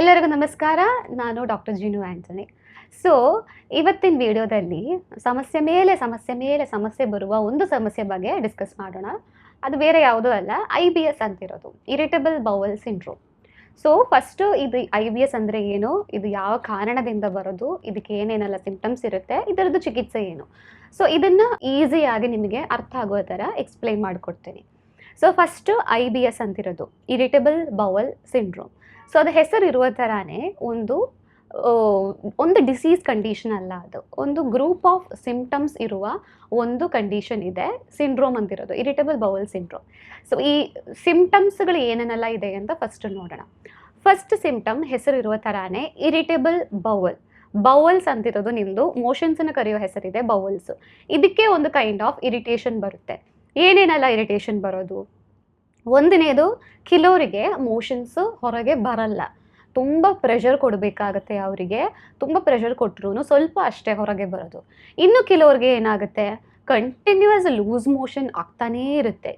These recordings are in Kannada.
ಎಲ್ಲರಿಗೂ ನಮಸ್ಕಾರ. ನಾನು ಡಾಕ್ಟರ್ ಜಿನು ಆಂಟನಿ ಸೊ ಇವತ್ತಿನ ವಿಡಿಯೋದಲ್ಲಿ ಸಮಸ್ಯೆ ಮೇಲೆ ಸಮಸ್ಯೆ ಮೇಲೆ ಸಮಸ್ಯೆ ಬರುವ ಒಂದು ಸಮಸ್ಯೆ ಬಗ್ಗೆ ಡಿಸ್ಕಸ್ ಮಾಡೋಣ. ಅದು ಬೇರೆ ಯಾವುದೂ ಅಲ್ಲ I B S ಅಂತಿರೋದು irritable bowel syndrome so first ಇದು ಐ ಬಿ ಎಸ್ ಅಂದರೆ ಏನು, ಇದು ಯಾವ ಕಾರಣದಿಂದ ಬರೋದು, ಇದಕ್ಕೆ ಏನೇನೆಲ್ಲ ಸಿಂಪ್ಟಮ್ಸ್ ಇರುತ್ತೆ, ಇದರದ್ದು ಚಿಕಿತ್ಸೆ ಏನು. ಸೊ ಇದನ್ನು ಈಸಿಯಾಗಿ ನಿಮಗೆ ಅರ್ಥ ಆಗೋ ಥರ ಎಕ್ಸ್ಪ್ಲೈನ್ ಮಾಡಿಕೊಡ್ತೀನಿ. So first I B S ಅಂತಿರೋದು irritable bowel syndrome so ಅದು ಹೆಸರು ಇರುವ ಥರನೇ ಒಂದು ಒಂದು ಡಿಸೀಸ್ ಕಂಡೀಷನ್ ಅಲ್ಲ ಅದು. ಒಂದು ಗ್ರೂಪ್ ಆಫ್ ಸಿಂಪ್ಟಮ್ಸ್ ಇರುವ ಒಂದು ಕಂಡೀಷನ್ ಇದೆ ಸಿಂಡ್ರೋಮ್ ಅಂತಿರೋದು ಇರಿಟಬಲ್ ಬೌಲ್ ಸಿಂಡ್ರೋಮ್ ಸೊ ಈ ಸಿಂಪ್ಟಮ್ಸ್ಗಳು ಏನೇನೆಲ್ಲ ಇದೆ ಅಂತ ಫಸ್ಟ್ ನೋಡೋಣ. ಫಸ್ಟ್ ಸಿಂಪ್ಟಮ್ ಹೆಸರು ಇರುವ ಥರನೇ ಇರಿಟೇಬಲ್ ಬೌಲ್ ಬೌವಲ್ಸ್ ಅಂತಿರೋದು ನಿಮ್ಮದು ಮೋಷನ್ಸನ್ನು ಕರೆಯೋ ಹೆಸರಿದೆ ಬೌವಲ್ಸು ಇದಕ್ಕೆ ಒಂದು ಕೈಂಡ್ ಆಫ್ ಇರಿಟೇಷನ್ ಬರುತ್ತೆ. ಏನೇನೆಲ್ಲ ಇರಿಟೇಷನ್ ಬರೋದು? ಒಂದನೇದು ಕೆಲವರಿಗೆ ಮೋಷನ್ಸು ಹೊರಗೆ ಬರಲ್ಲ. ತುಂಬ ಪ್ರೆಷರ್ ಕೊಡಬೇಕಾಗತ್ತೆ ಅವರಿಗೆ. ತುಂಬ ಪ್ರೆಷರ್ ಕೊಟ್ಟರು ಸ್ವಲ್ಪ ಅಷ್ಟೇ ಹೊರಗೆ ಬರೋದು. ಇನ್ನು ಕೆಲವ್ರಿಗೆ ಏನಾಗುತ್ತೆ? ಕಂಟಿನ್ಯೂಸ್ ಲೂಸ್ ಮೋಷನ್ ಆಗ್ತಾನೇ ಇರುತ್ತೆ.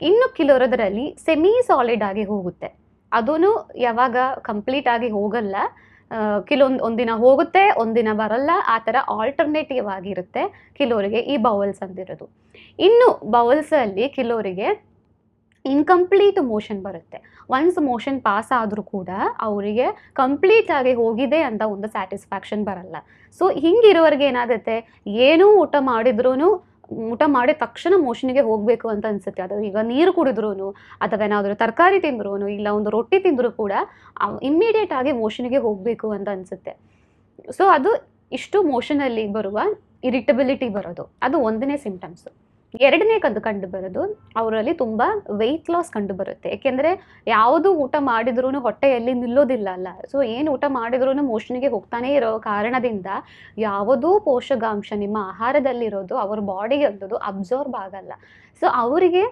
ಇನ್ನು ಕೆಲವರದರಲ್ಲಿ ಸೆಮಿ ಸಾಲಿಡ್ ಆಗಿ ಹೋಗುತ್ತೆ. ಅದೂ ಯಾವಾಗ ಕಂಪ್ಲೀಟ್ ಆಗಿ ಹೋಗಲ್ಲ. ಕೆಲವೊಂದು ಒಂದಿನ ಹೋಗುತ್ತೆ, ಒಂದಿನ ಬರಲ್ಲ. ಆ ಥರ ಆಲ್ಟರ್ನೇಟಿವ್ ಆಗಿರುತ್ತೆ ಕೆಲವರಿಗೆ ಈ ಬೌಲ್ಸ್ ಅಂತಿರೋದು. ಇನ್ನು ಬೌಲ್ಸಲ್ಲಿ ಕೆಲವರಿಗೆ ಇನ್ಕಂಪ್ಲೀಟ್ ಮೋಷನ್ ಬರುತ್ತೆ. ಒನ್ಸ್ ಮೋಷನ್ ಪಾಸ್ ಆದರೂ ಕೂಡ ಅವರಿಗೆ ಕಂಪ್ಲೀಟ್ ಆಗಿ ಹೋಗಿದೆ ಅಂತ ಒಂದು ಸ್ಯಾಟಿಸ್ಫ್ಯಾಕ್ಷನ್ ಬರಲ್ಲ. ಸೊ ಹಿಂಗಿರೋರಿಗೆ ಏನಾಗುತ್ತೆ? ಏನೂ ಊಟ ಮಾಡಿದ್ರೂ ಊಟ ಮಾಡಿದ ತಕ್ಷಣ ಮೋಷನಿಗೆ ಹೋಗಬೇಕು ಅಂತ ಅನಿಸುತ್ತೆ. ಅದು ಈಗ ನೀರು ಕುಡಿದ್ರೂ ಅಥವಾ ಏನಾದರೂ ತರಕಾರಿ ತಿಂದ್ರೂ ಇಲ್ಲ ಒಂದು ರೊಟ್ಟಿ ತಿಂದರೂ ಕೂಡ ಇಮ್ಮಿಡಿಯೇಟ್ ಆಗಿ ಮೋಷನಿಗೆ ಹೋಗಬೇಕು ಅಂತ ಅನಿಸುತ್ತೆ. ಸೊ ಅದು ಇಷ್ಟು ಮೋಷನಲ್ಲಿ ಬರುವ ಇರಿಟಬಿಲಿಟಿ ಬರೋದು. ಅದು ಒಂದನೇ ಸಿಂಟಮ್ಸು ಎರಡನೇ ಕದ್ದು ಕಂಡು ಬರೋದು ಅವರಲ್ಲಿ ತುಂಬ ವೆಯ್ಟ್ ಲಾಸ್ ಕಂಡು ಬರುತ್ತೆ ಏಕೆಂದರೆ ಯಾವುದು ಊಟ ಮಾಡಿದ್ರೂ ಹೊಟ್ಟೆಯಲ್ಲಿ ನಿಲ್ಲೋದಿಲ್ಲ ಅಲ್ಲ. ಸೊ ಏನು ಊಟ ಮಾಡಿದ್ರೂ ಮೋಷನಿಗೆ ಹೋಗ್ತಾನೆ ಇರೋ ಕಾರಣದಿಂದ ಯಾವುದೂ ಪೋಷಕಾಂಶ, ನಿಮ್ಮ ಆಹಾರದಲ್ಲಿರೋದು, ಅವ್ರ ಬಾಡಿಗೆ ಅಂತದ್ದು ಅಬ್ಸರ್ವ್ ಆಗಲ್ಲ. ಸೊ ಅವರಿಗೆ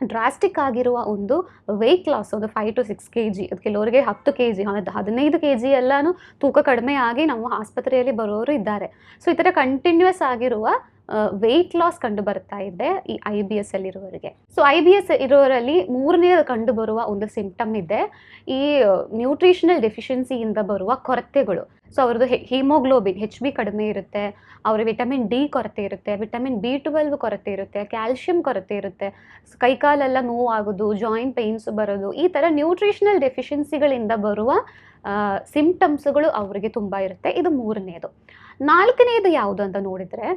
ಡ್ರಾಸ್ಟಿಕ್ ಆಗಿರುವ ಒಂದು ವೆಯ್ಟ್ ಲಾಸ್ ಒಂದು five to six K G ಅದು ಕೆಲವರಿಗೆ ಹತ್ತು ಕೆ ಜಿ ಹದಿನೈದು ಕೆ ಜಿ ಎಲ್ಲನೂ ತೂಕ ಕಡಿಮೆ ಆಗಿ ನಮ್ಮ ಆಸ್ಪತ್ರೆಯಲ್ಲಿ ಬರೋರು ಇದ್ದಾರೆ. ಸೊ ಈ ಥರ ಕಂಟಿನ್ಯೂಸ್ ಆಗಿರುವ ವೆಯ್ಟ್ ಲಾಸ್ ಕಂಡು ಬರ್ತಾ ಇದೆ ಈ ಐ ಬಿ ಎಸ್ ಅಲ್ಲಿರುವವರಿಗೆ ಸೊ ಐ ಬಿ ಎಸ್ ಇರೋರಲ್ಲಿ ಮೂರನೇ ಕಂಡು ಬರುವ ಒಂದು ಸಿಂಪ್ಟಮ್ ಇದೆ. ಈ ನ್ಯೂಟ್ರಿಷನಲ್ ಡೆಫಿಷಿಯನ್ಸಿಯಿಂದ ಬರುವ ಕೊರತೆಗಳು. ಸೊ ಅವ್ರದ್ದು ಹಿಮೋಗ್ಲೋಬಿನ್ ಹೆಚ್ ಬಿ ಕಡಿಮೆ ಇರುತ್ತೆ. ಅವ್ರ ವಿಟಮಿನ್ ಡಿ ಕೊರತೆ ಇರುತ್ತೆ. ವಿಟಮಿನ್ ಬಿ ಟ್ವೆಲ್ವ್ ಕೊರತೆ ಇರುತ್ತೆ. ಕ್ಯಾಲ್ಶಿಯಂ ಕೊರತೆ ಇರುತ್ತೆ. ಕೈಕಾಲೆಲ್ಲ ನೋವಾಗೋದು ಜಾಯಿಂಟ್ ಪೇಯ್ನ್ಸ್ ಬರೋದು, ಈ ಥರ ನ್ಯೂಟ್ರಿಷನಲ್ ಡೆಫಿಷಿಯನ್ಸಿಗಳಿಂದ ಬರುವ ಸಿಂಪ್ಟಮ್ಸ್ಗಳು ಅವರಿಗೆ ತುಂಬ ಇರುತ್ತೆ. ಇದು ಮೂರನೇದು. ನಾಲ್ಕನೇದು ಯಾವುದು ಅಂತ ನೋಡಿದರೆ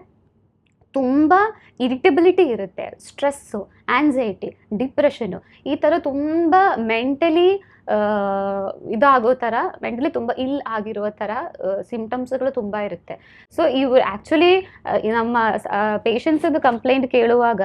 ತುಂಬ ಇರಿಟೆಬಿಲಿಟಿ ಇರುತ್ತೆ ಸ್ಟ್ರೆಸ್ಸು ಆ್ಯನ್ಸೈಟಿ ಡಿಪ್ರೆಷನ್ನು ಈ ಥರ ತುಂಬ ಮೆಂಟಲಿ ಇದಾಗೋ ಥರ ಮೆಂಟಲಿ ತುಂಬ ಇಲ್ ಆಗಿರುವ ಥರ ಸಿಂಪ್ಟಮ್ಸ್ಗಳು ತುಂಬ ಇರುತ್ತೆ. ಸೊ ಇವು ಆ್ಯಕ್ಚುಲಿ ನಮ್ಮ ಪೇಷಂಟ್ಸದು ಕಂಪ್ಲೇಂಟ್ ಕೇಳುವಾಗ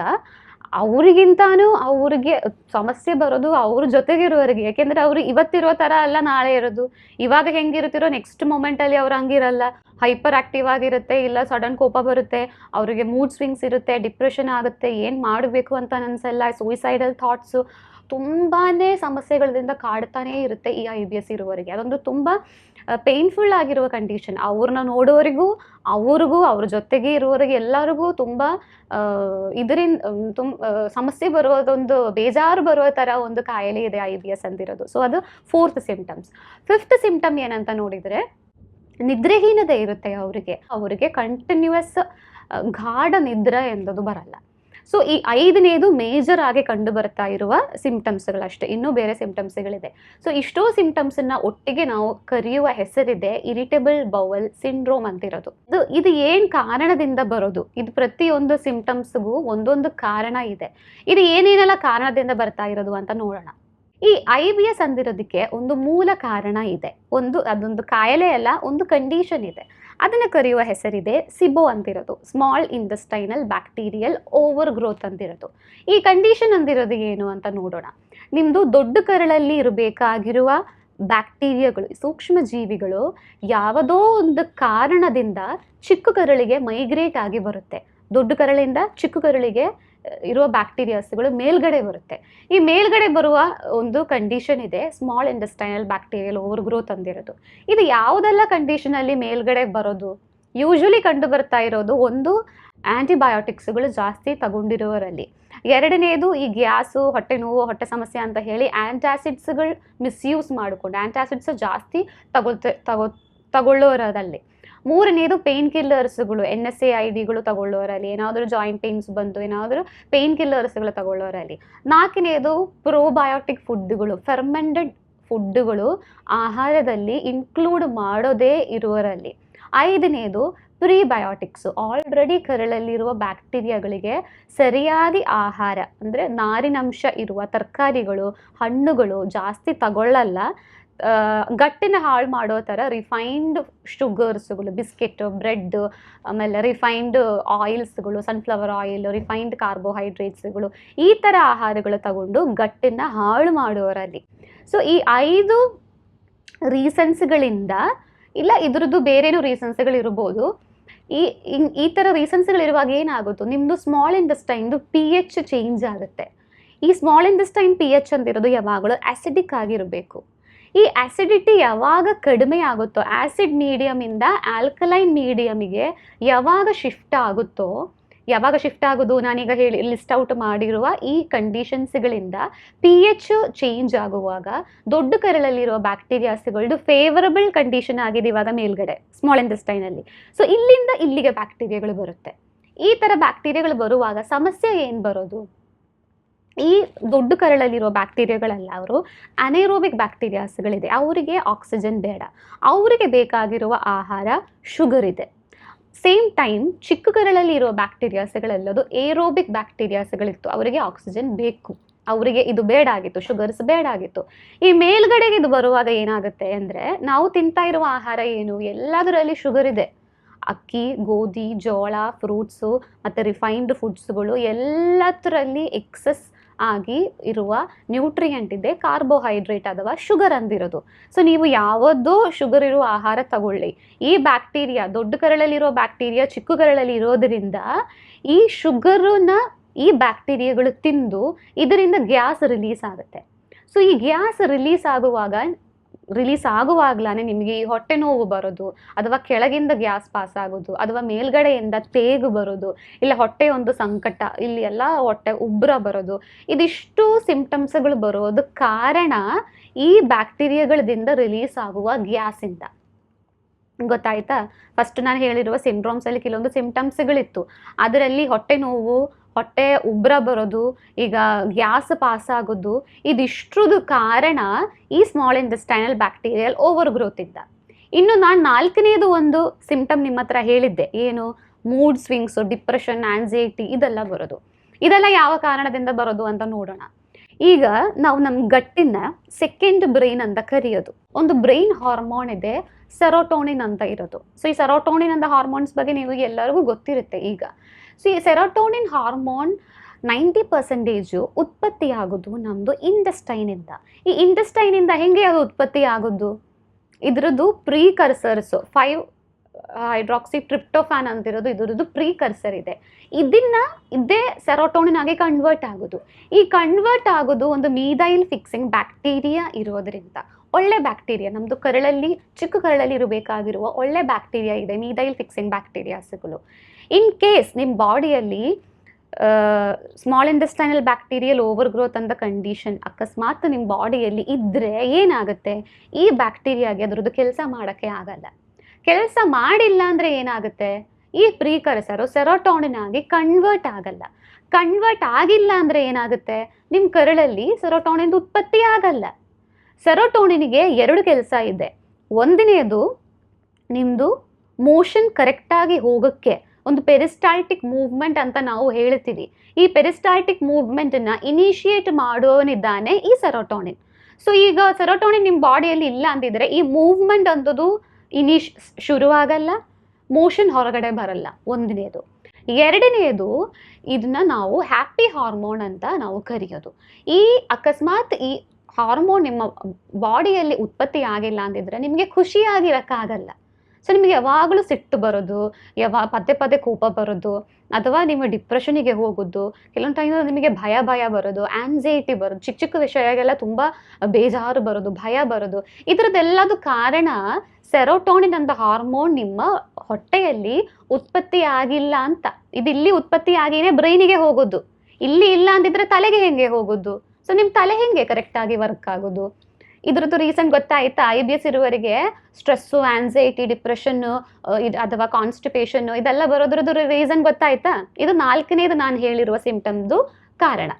ಅವರಿಗಿಂತಾನು ಅವ್ರಿಗೆ ಸಮಸ್ಯೆ ಬರೋದು ಅವ್ರ ಜೊತೆಗಿರೋರಿಗೆ ಯಾಕೆಂದರೆ ಅವರು ಇವತ್ತಿರೋ ಥರ ಅಲ್ಲ, ನಾಳೆ ಇರೋದು. ಇವಾಗ ಹೆಂಗಿರುತ್ತಿರೋ ನೆಕ್ಸ್ಟ್ ಮೊಮೆಂಟಲ್ಲಿ ಅವ್ರು ಹಂಗಿರಲ್ಲ. ಹೈಪರ್ ಆಕ್ಟಿವ್ ಆಗಿರುತ್ತೆ, ಇಲ್ಲ ಸಡನ್ ಕೋಪ ಬರುತ್ತೆ, ಅವರಿಗೆ ಮೂಡ್ ಸ್ವಿಂಗ್ಸ್ ಇರುತ್ತೆ ಡಿಪ್ರೆಷನ್ ಆಗುತ್ತೆ, ಏನು ಮಾಡಬೇಕು ಅಂತ ಅನ್ಸಲ್ಲ ಸೂಯಿಸೈಡಲ್ ಥಾಟ್ಸು ತುಂಬಾ ಸಮಸ್ಯೆಗಳಿಂದ ಕಾಡ್ತಾನೇ ಇರುತ್ತೆ ಈ ಐ ಬಿ ಎಸ್ ಇರುವವರಿಗೆ. ಅದೊಂದು ತುಂಬ ಪೇನ್ಫುಲ್ ಆಗಿರುವ ಕಂಡೀಷನ್ ಅವ್ರನ್ನ ನೋಡೋರಿಗೂ, ಅವ್ರಿಗೂ, ಅವ್ರ ಜೊತೆಗೆ ಇರುವವರಿಗೆ ಎಲ್ಲರಿಗೂ ತುಂಬ ಇದರಿಂದ ತುಂಬ ಸಮಸ್ಯೆ ಬರೋದೊಂದು ಬೇಜಾರು ಬರುವ ಥರ ಒಂದು ಕಾಯಿಲೆ ಇದೆ ಐ ಬಿ ಎಸ್ ಅಂದಿರೋದು. ಸೊ ಅದು ಫೋರ್ತ್ ಸಿಂಪ್ಟಮ್ಸ್ ಫಿಫ್ತ್ ಸಿಂಪ್ಟಮ್ ಏನಂತ ನೋಡಿದರೆ ನಿದ್ರೆಹೀನತೆ ಇರುತ್ತೆ ಅವರಿಗೆ. ಅವರಿಗೆ ಕಂಟಿನ್ಯೂಯಸ್ ಗಾಢ ನಿದ್ರೆ ಎಂದದು ಬರಲ್ಲ. ಸೊ ಈ ಐದನೇದು ಮೇಜರ್ ಆಗಿ ಕಂಡು ಬರ್ತಾ ಇರುವ ಸಿಂಪ್ಟಮ್ಸ್ಗಳಷ್ಟೇ ಇನ್ನೂ ಬೇರೆ ಸಿಂಪ್ಟಮ್ಸ್ಗಳಿದೆ ಸೊ ಇಷ್ಟೋ ಸಿಂಪ್ಟಮ್ಸನ್ನ ಒಟ್ಟಿಗೆ ನಾವು ಕರೆಯುವ ಹೆಸರಿದೆ ಇರಿಟೇಬಲ್ ಬೌವಲ್ ಸಿಂಡ್ರೋಮ್ ಅಂತಿರೋದು. ಇದು ಇದು ಏನು ಕಾರಣದಿಂದ ಬರೋದು? ಇದು ಪ್ರತಿಯೊಂದು ಸಿಂಪ್ಟಮ್ಸ್ಗೂ ಒಂದೊಂದು ಕಾರಣ ಇದೆ. ಇದು ಏನೇನೆಲ್ಲ ಕಾರಣದಿಂದ ಬರ್ತಾ ಇರೋದು ಅಂತ ನೋಡೋಣ. ಈ ಐ ಬಿ ಎಸ್ ಅಂದಿರೋದಕ್ಕೆ ಒಂದು ಮೂಲ ಕಾರಣ ಇದೆ. ಒಂದು, ಅದೊಂದು ಕಾಯಿಲೆ ಅಲ್ಲ, ಒಂದು ಕಂಡೀಷನ್ ಇದೆ. ಅದನ್ನು ಕರೆಯುವ ಹೆಸರಿದೆ ಸಿಬೋ ಅಂತಿರೋದು small intestinal bacterial overgrowth ಅಂತಿರೋದು. ಈ ಕಂಡೀಷನ್ ಅಂದಿರೋದು ಏನು ಅಂತ ನೋಡೋಣ. ನಿಮ್ಮದು ದೊಡ್ಡ ಕರಳಲ್ಲಿ ಇರಬೇಕಾಗಿರುವ ಬ್ಯಾಕ್ಟೀರಿಯಾಗಳು ಸೂಕ್ಷ್ಮ ಜೀವಿಗಳು ಯಾವುದೋ ಒಂದು ಕಾರಣದಿಂದ ಚಿಕ್ಕ ಕರಳಿಗೆ ಮೈಗ್ರೇಟ್ ಆಗಿ ಬರುತ್ತೆ. ದೊಡ್ಡ ಕರಳಿಂದ ಚಿಕ್ಕ ಕರಳಿಗೆ ಇರುವ ಬ್ಯಾಕ್ಟೀರಿಯಾಸ್ಗಳು ಮೇಲ್ಗಡೆ ಬರುತ್ತೆ. ಈ ಮೇಲ್ಗಡೆ ಬರುವ ಒಂದು ಕಂಡೀಷನ್ ಇದೆ small intestinal bacterial overgrowth ಅಂದಿರೋದು ಇದು ಯಾವುದೆಲ್ಲ ಕಂಡೀಷನಲ್ಲಿ ಮೇಲ್ಗಡೆ ಬರೋದು? ಯೂಶಲಿ ಕಂಡು ಬರ್ತಾ ಇರೋದು ಒಂದು ಆ್ಯಂಟಿಬಯೋಟಿಕ್ಸ್ಗಳು ಜಾಸ್ತಿ ತಗೊಂಡಿರೋರಲ್ಲಿ. ಎರಡನೇದು ಈ ಗ್ಯಾಸು, ಹೊಟ್ಟೆ ನೋವು, ಹೊಟ್ಟೆ ಸಮಸ್ಯೆ ಅಂತ ಹೇಳಿ ಆ್ಯಂಟಾಸಿಡ್ಸ್ಗಳು ಮಿಸ್ಯೂಸ್ ಮಾಡಿಕೊಂಡು ಆ್ಯಂಟಾಸಿಡ್ಸ್ ಜಾಸ್ತಿ ತಗೊಳ್ತೆ, ತಗೋ ತಗೊಳ್ಳೋರಲ್ಲಿ ಮೂರನೇದು ಪೇನ್ ಕಿಲ್ಲರ್ಸ್ಗಳು ಎನ್ ಎಸ್ ಎ ಐ ಡಿಗಳು ತಗೊಳ್ಳೋರಲ್ಲಿ ಏನಾದರೂ ಜಾಯಿಂಟ್ ಪೇನ್ಸ್ ಬಂತು ಏನಾದರೂ ಪೇನ್ ಕಿಲ್ಲರ್ಸ್ಗಳು ತಗೊಳ್ಳೋರಲ್ಲಿ ನಾಲ್ಕನೇದು ಪ್ರೋಬಯೋಟಿಕ್ ಫುಡ್ಗಳು ಫರ್ಮೆಂಟೆಡ್ ಫುಡ್ಗಳು ಆಹಾರದಲ್ಲಿ ಇನ್ಕ್ಲೂಡ್ ಮಾಡೋದೇ ಇರುವರಲ್ಲಿ. ಐದನೇದು ಪ್ರೀಬಯೋಟಿಕ್ಸು ಆಲ್ರೆಡಿ ಕರಳಲ್ಲಿರುವ ಬ್ಯಾಕ್ಟೀರಿಯಾಗಳಿಗೆ ಸರಿಯಾದ ಆಹಾರ, ಅಂದರೆ ನಾರಿನಂಶ ಇರುವ ತರಕಾರಿಗಳು, ಹಣ್ಣುಗಳು ಜಾಸ್ತಿ ತಗೊಳ್ಳಲ್ಲ ಗಟ್ಟಿನ ಹಾಳು ಮಾಡೋ ಥರ ರಿಫೈನ್ಡ್ ಶುಗರ್ಸ್ಗಳು ಬಿಸ್ಕೆಟ್ ಬ್ರೆಡ್ ಆಮೇಲೆ ರಿಫೈನ್ಡ್ ಆಯಿಲ್ಸ್ಗಳು ಸನ್ಫ್ಲವರ್ ಆಯಿಲ್ ರಿಫೈನ್ಡ್ ಕಾರ್ಬೋಹೈಡ್ರೇಟ್ಸ್ಗಳು ಈ ಥರ ಆಹಾರಗಳು ತಗೊಂಡು ಗಟ್ಟಿನ ಹಾಳು ಮಾಡೋರಲ್ಲಿ. ಸೊ ಈ ಐದು ರೀಸನ್ಸ್ಗಳಿಂದ ಇಲ್ಲ ಇದ್ರದ್ದು ಬೇರೆನೂ ರೀಸನ್ಸ್ಗಳಿರ್ಬೋದು ಈ ಈ ಥರ ರೀಸನ್ಸ್ಗಳಿರುವಾಗ ಏನಾಗುತ್ತೋ ನಿಮ್ಮದು ಸ್ಮಾಲ್ ಇಂಡಸ್ಟೈನ್ದು ಪಿ ಎಚ್ ಚೇಂಜ್ ಆಗುತ್ತೆ. ಈ ಸ್ಮಾಲ್ ಇಂಡಸ್ಟೈನ್ ಪಿ ಎಚ್ ಅಂತಿರೋದು ಯಾವಾಗಲೂ ಆ್ಯಸಿಡಿಕ್ ಆಗಿರಬೇಕು. ಈ ಆ್ಯಸಿಡಿಟಿ ಯಾವಾಗ ಕಡಿಮೆ ಆಗುತ್ತೋ ಆ್ಯಸಿಡ್ ಮೀಡಿಯಮಿಂದ ಆಲ್ಕಲೈನ್ ಮೀಡಿಯಮಿಗೆ ಯಾವಾಗ ಶಿಫ್ಟ್ ಆಗುತ್ತೋ, ಯಾವಾಗ ಶಿಫ್ಟ್ ಆಗೋದು? ನಾನೀಗ ಹೇಳಿ ಲಿಸ್ಟ್ ಔಟ್ ಮಾಡಿರುವ ಈ ಕಂಡೀಷನ್ಸ್ಗಳಿಂದ ಪಿ ಎಚ್ ಚೇಂಜ್ ಆಗುವಾಗ ದೊಡ್ಡ ಕರಳಲ್ಲಿರುವ ಬ್ಯಾಕ್ಟೀರಿಯಾಸ್ಗಳದ್ದು ಫೇವರಬಲ್ ಕಂಡೀಷನ್ ಆಗಿದೆ ಇವಾಗ ಮೇಲ್ಗಡೆ ಸ್ಮಾಲ್ ಇಂಟೆಸ್ಟೈನಲ್ಲಿ ಸೊ ಇಲ್ಲಿಂದ ಇಲ್ಲಿಗೆ ಬ್ಯಾಕ್ಟೀರಿಯಾಗಳು ಬರುತ್ತೆ. ಈ ಥರ ಬ್ಯಾಕ್ಟೀರಿಯಾಗಳು ಬರುವಾಗ ಸಮಸ್ಯೆ ಏನು ಬರೋದು? ಈ ದೊಡ್ಡ ಕರಳಲ್ಲಿರೋ ಬ್ಯಾಕ್ಟೀರಿಯಾಗಳಲ್ಲ ಅವರು ಅನೇರೋಬಿಕ್ ಬ್ಯಾಕ್ಟೀರಿಯಾಸ್ಗಳಿದೆ ಅವರಿಗೆ ಆಕ್ಸಿಜನ್ ಬೇಡ. ಅವರಿಗೆ ಬೇಕಾಗಿರುವ ಆಹಾರ ಶುಗರ್ ಇದೆ. ಸೇಮ್ ಟೈಮ್ ಚಿಕ್ಕ ಕರಳಲ್ಲಿ ಇರೋ ಬ್ಯಾಕ್ಟೀರಿಯಾಸ್ಗಳೆಲ್ಲದು ಏರೋಬಿಕ್ ಬ್ಯಾಕ್ಟೀರಿಯಾಸ್ಗಳಿತ್ತು ಅವರಿಗೆ ಆಕ್ಸಿಜನ್ ಬೇಕು. ಅವರಿಗೆ ಇದು ಬೇಡ ಆಗಿತ್ತು. ಶುಗರ್ಸ್ ಬೇಡ ಆಗಿತ್ತು. ಈ ಮೇಲ್ಗಡೆಗೆ ಇದು ಬರುವಾಗ ಏನಾಗುತ್ತೆ ಅಂದರೆ ನಾವು ತಿಂತಾ ಇರುವ ಆಹಾರ ಏನು? ಎಲ್ಲದರಲ್ಲಿ ಶುಗರ್ ಇದೆ. ಅಕ್ಕಿ, ಗೋಧಿ, ಜೋಳ ಫ್ರೂಟ್ಸು ಮತ್ತು ರಿಫೈನ್ಡ್ ಫುಡ್ಸ್ಗಳು ಎಲ್ಲದರಲ್ಲಿ ಎಕ್ಸಸ್ ಆಗಿ ಇರುವ ನ್ಯೂಟ್ರಿಯೆಂಟ್ ಇದೆ ಕಾರ್ಬೋಹೈಡ್ರೇಟ್ ಅಥವಾ ಶುಗರ್ ಅಂದಿರೋದು. ಸೊ ನೀವು ಯಾವುದೋ ಶುಗರ್ ಇರುವ ಆಹಾರ ತಗೊಳ್ಳಿ. ಈ ಬ್ಯಾಕ್ಟೀರಿಯಾ ದೊಡ್ಡ ಕರಳಲ್ಲಿರೋ ಬ್ಯಾಕ್ಟೀರಿಯಾ ಚಿಕ್ಕ ಕರಳಲ್ಲಿ ಇರೋದ್ರಿಂದ ಈ ಶುಗರನ್ನ ಈ ಬ್ಯಾಕ್ಟೀರಿಯಾಗಳು ತಿಂದು ಇದರಿಂದ ಗ್ಯಾಸ್ ರಿಲೀಸ್ ಆಗುತ್ತೆ. ಸೊ ಈ ಗ್ಯಾಸ್ ರಿಲೀಸ್ ಆಗುವಾಗ ರಿಲೀಸ್ ಆಗುವಾಗಲೇ ನಿಮಗೆ ಈ ಹೊಟ್ಟೆ ನೋವು ಬರೋದು, ಅಥವಾ ಕೆಳಗಿಂದ ಗ್ಯಾಸ್ ಪಾಸ್ ಆಗೋದು, ಅಥವಾ ಮೇಲ್ಗಡೆಯಿಂದ ತೇಗು ಬರೋದು, ಇಲ್ಲ ಹೊಟ್ಟೆ ಒಂದು ಸಂಕಟ, ಇಲ್ಲಿ ಎಲ್ಲ ಹೊಟ್ಟೆ ಉಬ್ರ ಬರೋದು, ಇದಿಷ್ಟು ಸಿಂಪ್ಟಮ್ಸ್ಗಳು ಬರೋದು ಕಾರಣ ಈ ಬ್ಯಾಕ್ಟೀರಿಯಾಗಳದಿಂದ ರಿಲೀಸ್ ಆಗುವ ಗ್ಯಾಸಿಂದ ಗೊತ್ತಾಯ್ತಾ? ಫಸ್ಟ್ ನಾನು ಹೇಳಿರುವ ಸಿಂಡ್ರೋಮ್ಸಲ್ಲಿ ಕೆಲವೊಂದು ಸಿಂಪ್ಟಮ್ಸ್ಗಳಿತ್ತು ಅದರಲ್ಲಿ ಹೊಟ್ಟೆ ನೋವು ಹೊಟ್ಟೆ ಉಬ್ರ ಬರೋದು, ಈಗ ಗ್ಯಾಸ್ ಪಾಸ್ ಆಗೋದು ಇದಿಷ್ಟ್ರದ್ದು ಕಾರಣ ಈ small intestinal bacterial overgrowth ಇದ್ದ ಇನ್ನು ನಾನು ನಾಲ್ಕನೇದು ಒಂದು ಸಿಂಪ್ಟಮ್ ನಿಮ್ಮ ಹತ್ರ ಹೇಳಿದ್ದೆ, ಏನು ಮೂಡ್ ಸ್ವಿಂಗ್ಸು ಡಿಪ್ರೆಷನ್ ಆ್ಯಂಜೈಟಿ ಇದೆಲ್ಲ ಬರೋದು. ಇದೆಲ್ಲ ಯಾವ ಕಾರಣದಿಂದ ಬರೋದು ಅಂತ ನೋಡೋಣ. ಈಗ ನಾವು ನಮ್ಮ ಗಟ್ಟಿನ ಸೆಕೆಂಡ್ ಬ್ರೈನ್ ಅಂತ ಕರೆಯೋದು. ಒಂದು ಬ್ರೈನ್ ಹಾರ್ಮೋನ್ ಇದೆ ಸೆರೋಟೋನಿನ್ ಅಂತ ಇರೋದು. ಸೊ ಈ ಸೆರೋಟೋನಿನ್ ಅಂತ ಹಾರ್ಮೋನ್ಸ್ ಬಗ್ಗೆ ನಿಮಗೆ ಎಲ್ಲರಿಗೂ ಗೊತ್ತಿರುತ್ತೆ ಈಗ. ಸೊ ಈ ಸೆರೋಟೋನಿನ್ ಹಾರ್ಮೋನ್ ನೈಂಟಿ ಪರ್ಸೆಂಟೇಜು ಉತ್ಪತ್ತಿ ಆಗೋದು ನಮ್ಮದು ಇಂಡಸ್ಟೈನಿಂದ ಈ ಇಂಡಸ್ಟೈನಿಂದ ಹೆಂಗೆ ಅದು ಉತ್ಪತ್ತಿ ಆಗೋದು ಇದರದ್ದು precursors five hydroxy tryptophan ಅಂತಿರೋದು ಇದರದ್ದು ಪ್ರೀ ಕರ್ಸರ್ ಇದೆ. ಇದನ್ನ ಇದೇ ಸೆರೋಟೋನಿನ್ ಆಗಿ ಕನ್ವರ್ಟ್ ಆಗೋದು. ಈ ಕನ್ವರ್ಟ್ ಆಗೋದು ಒಂದು ಮೀದೈಲ್ ಫಿಕ್ಸಿಂಗ್ ಬ್ಯಾಕ್ಟೀರಿಯಾ ಇರೋದ್ರಿಂದ. ಒಳ್ಳೆ ಬ್ಯಾಕ್ಟೀರಿಯಾ ನಮ್ಮದು ಕರಳಲ್ಲಿ, ಚಿಕ್ಕ ಕರಳಲ್ಲಿ ಇರಬೇಕಾಗಿರುವ ಒಳ್ಳೆ ಬ್ಯಾಕ್ಟೀರಿಯಾ ಇದೆ ಮೀದೈಲ್ ಫಿಕ್ಸಿಂಗ್ ಬ್ಯಾಕ್ಟೀರಿಯಾಸ್ಗಳು ಇನ್ ಕೇಸ್ ನಿಮ್ಮ ಬಾಡಿಯಲ್ಲಿ small intestinal bacterial overgrowth ಅಂತ ಕಂಡೀಷನ್ ಅಕಸ್ಮಾತ್ ನಿಮ್ಮ ಬಾಡಿಯಲ್ಲಿ ಇದ್ದರೆ ಏನಾಗುತ್ತೆ? ಈ ಬ್ಯಾಕ್ಟೀರಿಯಾಗೆ ಅದರದ್ದು ಕೆಲಸ ಮಾಡೋಕ್ಕೆ ಆಗಲ್ಲ. ಕೆಲಸ ಮಾಡಿಲ್ಲ ಅಂದರೆ ಏನಾಗುತ್ತೆ? ಈ ಪ್ರೀಕರಸರು ಸೆರೋಟಾನಿನ್ ಆಗಿ ಕನ್ವರ್ಟ್ ಆಗಲ್ಲ. ಕನ್ವರ್ಟ್ ಆಗಿಲ್ಲ ಅಂದರೆ ಏನಾಗುತ್ತೆ? ನಿಮ್ಮ ಕರಳಲ್ಲಿ ಸೆರೋಟೋನಿಂದ ಉತ್ಪತ್ತಿ ಆಗಲ್ಲ. ಸೆರೋಟೋನಿನಿಗೆ ಎರಡು ಕೆಲಸ ಇದೆ. ಒಂದನೆಯದು ನಿಮ್ಮದು ಮೋಷನ್ ಕರೆಕ್ಟಾಗಿ ಹೋಗೋಕ್ಕೆ ಒಂದು ಪೆರಿಸ್ಟಾಲ್ಟಿಕ್ ಮೂವ್ಮೆಂಟ್ ಅಂತ ನಾವು ಹೇಳ್ತೀವಿ. ಈ ಪೆರಿಸ್ಟಾಲ್ಟಿಕ್ ಮೂವ್ಮೆಂಟನ್ನು ಇನಿಷಿಯೇಟ್ ಮಾಡೋನಿದ್ದಾನೆ ಈ ಸೆರೋಟೋನಿನ್. ಸೊ, ಈಗ ಸೆರೋಟೋನಿನ್ ನಿಮ್ಮ ಬಾಡಿಯಲ್ಲಿ ಇಲ್ಲ ಅಂತಿದ್ರೆ ಈ ಮೂವ್ಮೆಂಟ್ ಅಂಥದ್ದು ಇನಿಶ್ ಶುರುವಾಗಲ್ಲ, ಮೋಷನ್ ಹೊರಗಡೆ ಬರಲ್ಲ ಒಂದನೆಯದು. ಎರಡನೆಯದು ಇದನ್ನ ನಾವು ಹ್ಯಾಪಿ ಹಾರ್ಮೋನ್ ಅಂತ ನಾವು ಕರೆಯೋದು. ಈ ಅಕಸ್ಮಾತ್ ಈ ಹಾರ್ಮೋನ್ ನಿಮ್ಮ ಬಾಡಿಯಲ್ಲಿ ಉತ್ಪತ್ತಿ ಆಗಿಲ್ಲ ಅಂದಿದ್ರೆ ನಿಮಗೆ ಖುಷಿಯಾಗಿರೋಕ್ಕಾಗಲ್ಲ ಸೊ ನಿಮಗೆ ಯಾವಾಗಲೂ ಸಿಟ್ಟು ಬರೋದು ಯಾವಾಗ ಪದೇ ಪದೇ ಕೋಪ ಬರೋದು, ಅಥವಾ ನಿಮ್ಮ ಡಿಪ್ರೆಷನಿಗೆ ಹೋಗೋದು, ಕೆಲವೊಂದು ಟೈಮ್ ನಿಮಗೆ ಭಯ ಭಯ ಬರೋದು ಆನ್ಸೈಟಿ ಬರೋದು, ಚಿಕ್ಕ ಚಿಕ್ಕ ವಿಷಯಗೆಲ್ಲ ತುಂಬ ಬೇಜಾರು ಬರೋದು, ಭಯ ಬರೋದು, ಇದರದ್ದೆಲ್ಲದು ಕಾರಣ ಸೆರೋಟೋನಿನ್ ಅಂತ ಹಾರ್ಮೋನ್ ನಿಮ್ಮ ಹೊಟ್ಟೆಯಲ್ಲಿ ಉತ್ಪತ್ತಿ ಆಗಿಲ್ಲ ಅಂತ. ಇದು ಇಲ್ಲಿ ಉತ್ಪತ್ತಿ ಆಗಿನೇ ಬ್ರೈನಿಗೆ ಹೋಗೋದು. ಇಲ್ಲಿ ಇಲ್ಲ ಅಂದಿದ್ರೆ ತಲೆಗೆ ಹೆಂಗೆ ಹೋಗೋದು? ಸೊ ನಿಮ್ಮ ತಲೆ ಹೆಂಗೆ ಕರೆಕ್ಟಾಗಿ ವರ್ಕ್ ಆಗೋದು? ಇದ್ರದ್ದು ರೀಸನ್ ಗೊತ್ತಾಯ್ತಾ? ಐ ಬಿ ಎಸ್ ಇರುವವರಿಗೆ ಸ್ಟ್ರೆಸ್ಸು ಆನ್ಸೈಟಿ ಡಿಪ್ರೆಷನ್ನು ಇದು ಅಥವಾ ಕಾನ್ಸ್ಟಿಪೇಷನ್ ಇದೆಲ್ಲ ಬರೋದ್ರದ್ದು ರೀಸನ್ ಗೊತ್ತಾಯ್ತಾ? ಇದು ನಾಲ್ಕನೇದು ನಾನು ಹೇಳಿರುವ ಸಿಂಪ್ಟಮ್ದು ಕಾರಣ.